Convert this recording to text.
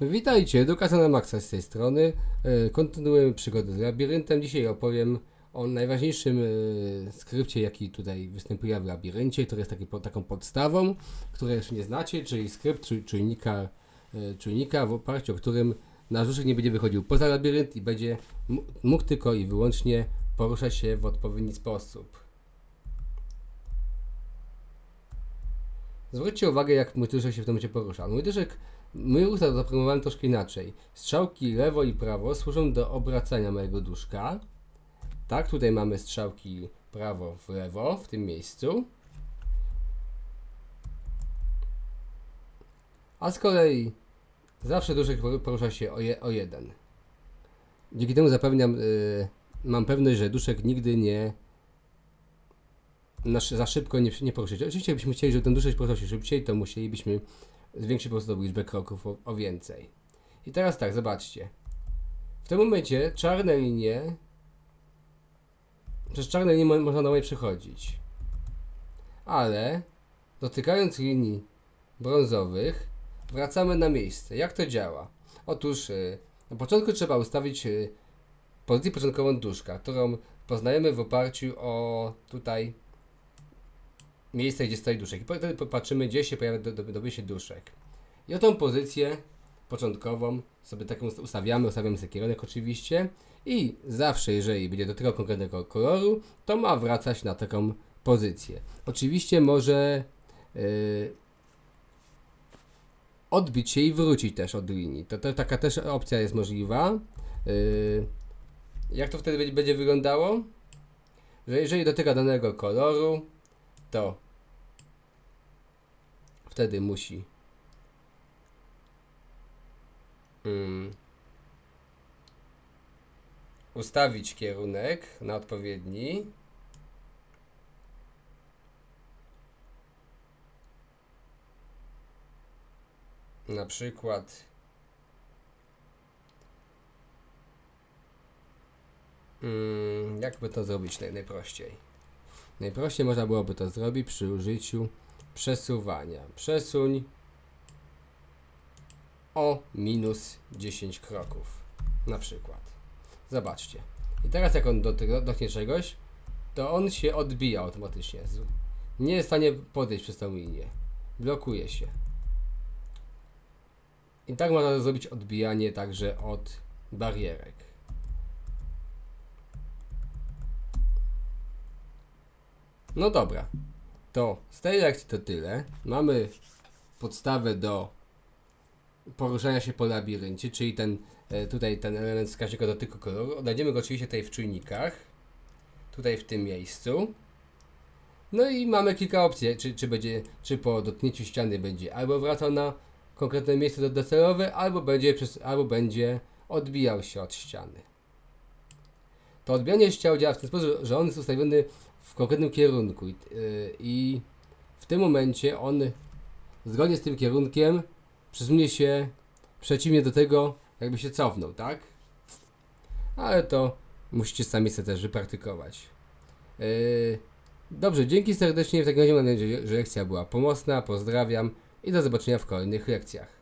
Witajcie, Edukacja na Maxa z tej strony. E, Kontynuujemy przygodę z labiryntem. Dzisiaj opowiem o najważniejszym e, skrypcie, jaki tutaj występuje w labiryncie, który jest taki, taką podstawą, której jeszcze nie znacie, czyli skrypt czuj- czujnika, e, czujnika, w oparciu o którym nasz duszek nie będzie wychodził poza labirynt i będzie mógł tylko i wyłącznie poruszać się w odpowiedni sposób. Zwróćcie uwagę, jak duszek się w tym momencie porusza. Duszek, mój ruch zaprogramowałem troszkę inaczej. Strzałki lewo i prawo służą do obracania mojego duszka. Tak, tutaj mamy strzałki prawo w lewo, w tym miejscu. A z kolei zawsze duszek por- porusza się o, je, o jeden. Dzięki temu zapewniam, y, mam pewność, że duszek nigdy nie na, szy- za szybko nie, nie poruszyć. Oczywiście, jakbyśmy chcieli, żeby ten duszek poruszał się szybciej, to musielibyśmy zwiększyć po prostu liczbę kroków o, o więcej. I teraz tak, zobaczcie. W tym momencie czarne linie, przez czarne linie mo- można normalnie przechodzić. Ale dotykając linii brązowych, wracamy na miejsce. Jak to działa? Otóż y, na początku trzeba ustawić y, pozycję początkową duszka, którą poznajemy w oparciu o tutaj miejsce, gdzie stoi duszek. I wtedy popatrzymy, gdzie się pojawia do, do, dowie się duszek. I o tą pozycję początkową sobie taką ust- ustawiamy, ustawiamy sobie kierunek oczywiście i zawsze, jeżeli będzie dotykał konkretnego koloru, to ma wracać na taką pozycję. Oczywiście może yy, odbić się i wrócić też od linii. To, to taka też opcja jest możliwa. Yy, jak to wtedy będzie wyglądało? Że jeżeli dotyka danego koloru, to wtedy musi mm, ustawić kierunek na odpowiedni. Na przykład mm, jakby to zrobić naj, najprościej? Najprościej można byłoby to zrobić przy użyciu przesuwania. Przesuń o minus 10 kroków. Na przykład. Zobaczcie. I teraz jak on dotknie czegoś, to on się odbija automatycznie. Nie jest w stanie podejść przez tą linię. Blokuje się. I tak można zrobić odbijanie także od barierek. No dobra. To z tej lekcji to tyle. Mamy podstawę do poruszania się po labiryncie, czyli ten e, tutaj ten element wskaźnika dotyku koloru. Odnajdziemy go oczywiście tutaj w czujnikach. Tutaj w tym miejscu. No i mamy kilka opcji, czy, czy będzie, czy po dotknięciu ściany będzie albo wracał na konkretne miejsce do- docelowe, albo będzie, przez, albo będzie odbijał się od ściany. To odbijanie się działa w ten sposób, że on jest ustawiony w konkretnym kierunku i, yy, i w tym momencie on zgodnie z tym kierunkiem przesunie się przeciwnie do tego, jakby się cofnął, tak? Ale to musicie sami sobie też wypraktykować. Yy, dobrze, dzięki serdecznie. W takim razie mam nadzieję, że lekcja była pomocna. Pozdrawiam i do zobaczenia w kolejnych lekcjach.